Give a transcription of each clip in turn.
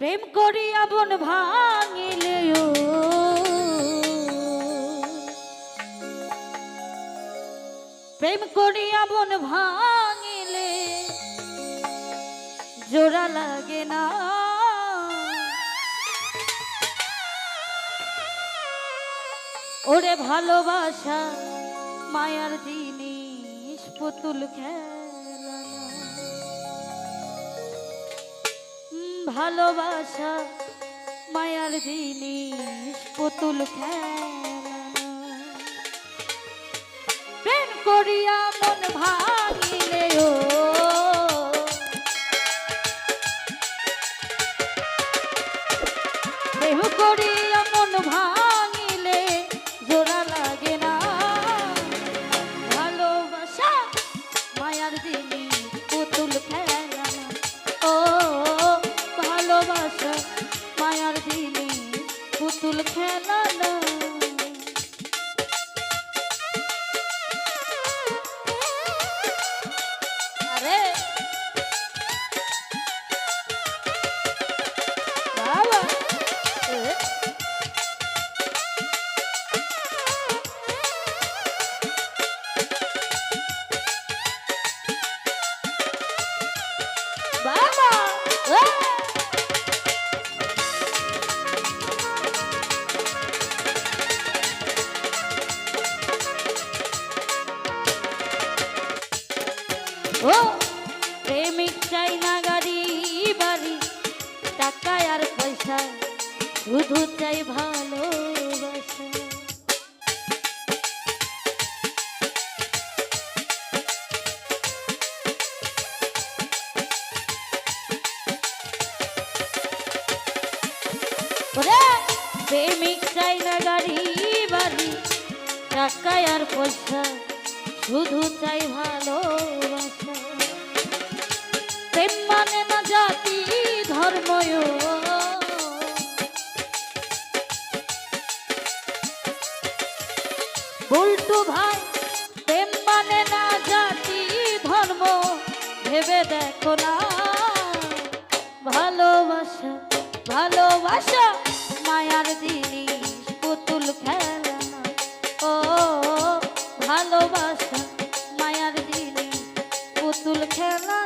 প্রেম করিয়া বন ভাঙিলেও প্রেম করিয়া বন ভাঙিলে জোড়া লাগে না। ওরে ভালোবাসা, মায়ার জিনিস পুতুল খেলা। ভালোবাসা মায়ার জিনিস পুতুল খেলা। প্রেম করিয়া মন ভাঙিলেও শুধু চাই ভালোবাসা। প্রেমিক চাই আর পয়সা, শুধু চাই ভালোবাসা। প্রেম মানে না জাতি ধর্ময় বল্টু ভাই, প্রেম মানে না জাতি, ধর্ম, ভেবে দেখো না। ভালোবাসা ভালোবাসা, মায়ার জিনিস, পুতুল খেলা ও, ভালোবাসা, মায়ার জিনিস, পুতুল খেলা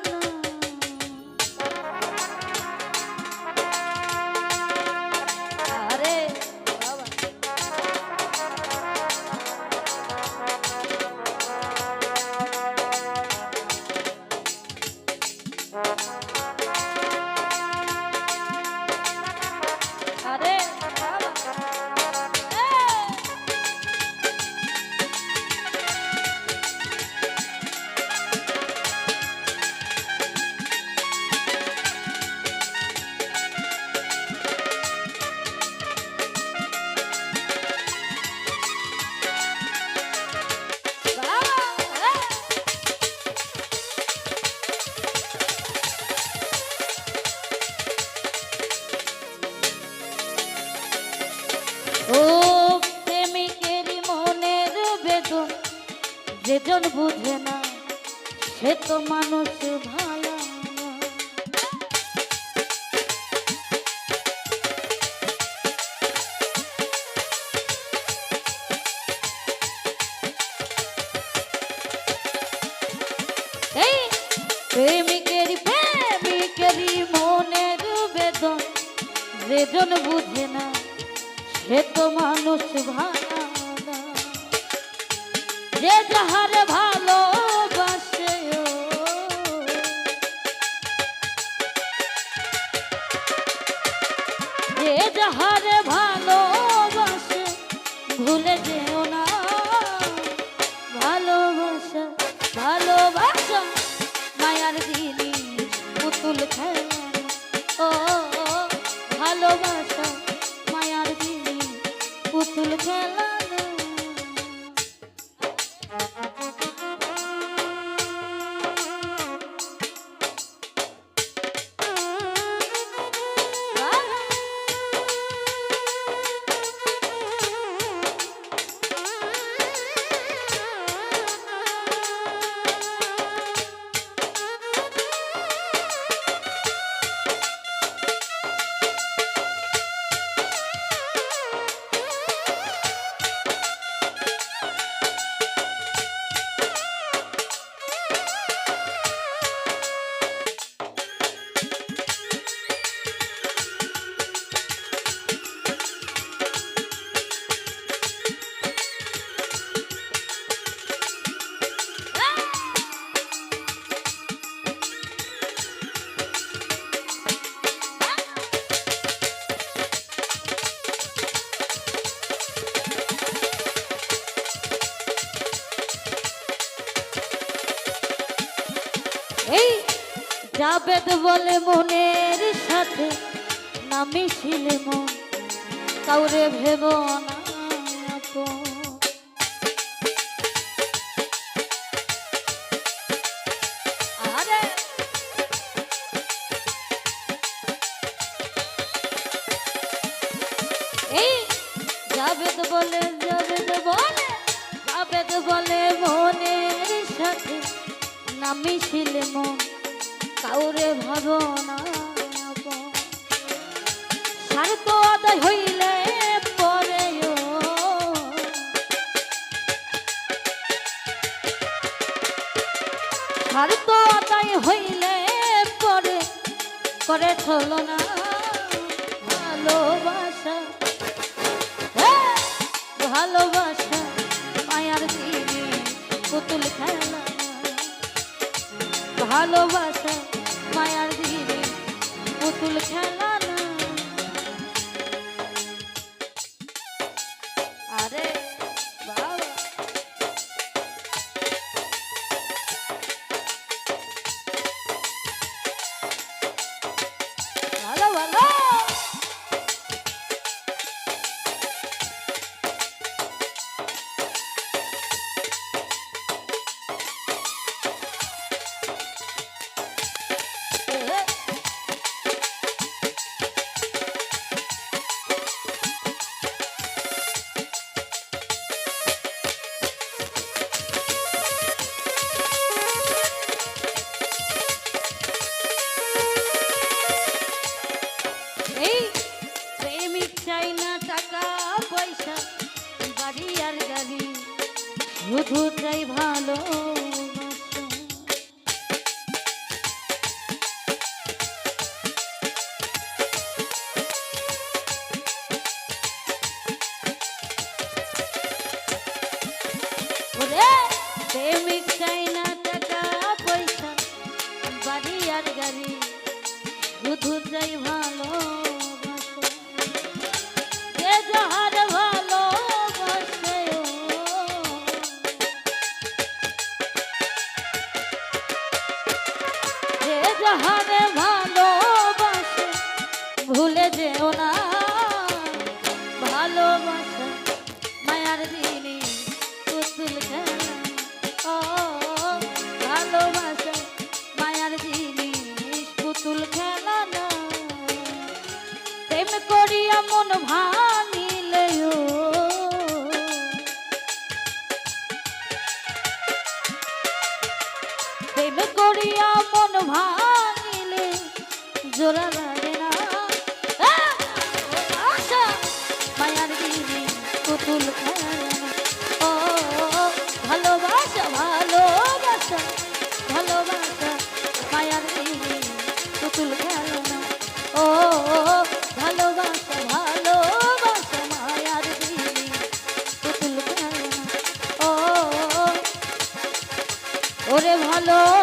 যেজন বুঝে না, সে তো মানুষ ভালো। এই প্রেমিকেরই মনের বেদন যেজন বুঝে না, সে তো মানুষ ভালো। যে যাহারে ভালোবাসে যে যাহারে ভালোবাসে, ভুলে যেও না। ভালোবাসা ভালোবাসা, মায়ার জিনিস পুতুল ও, ভালোবাসা, মায়ার জিনিস পুতুল খেলা। জাবেদ বলে মনের সাথে না মিশিলে মন, কাউরে ভেব না জাবেদ বলে জাবেদ বলে জাবেদ বলে মনের সাথে না মিশিলে মন কাউরে ভাবো না আপন। স্বার্থ হইলে পরেও স্বার্থ আদায় হইলে পরে করে চলো না ভালোবাসা ভালোবাসা, মায়ার দিনে পুতুল খেলা ভালোবাসা পুতুল শুধু চাই ভালো প্রেমিক চাই না টাকা পয়সা বাড়ি আর ভালো যাহারে ভালোবাসে, ভুলে যেও না। ভালোবাসা মায়ার দিনে পুতুল খেলা। ও, ভালোবাসা মায়ার জিনিস পুতুল খেলা না। প্রেম করিয়া মন ভাঙিলে ওরে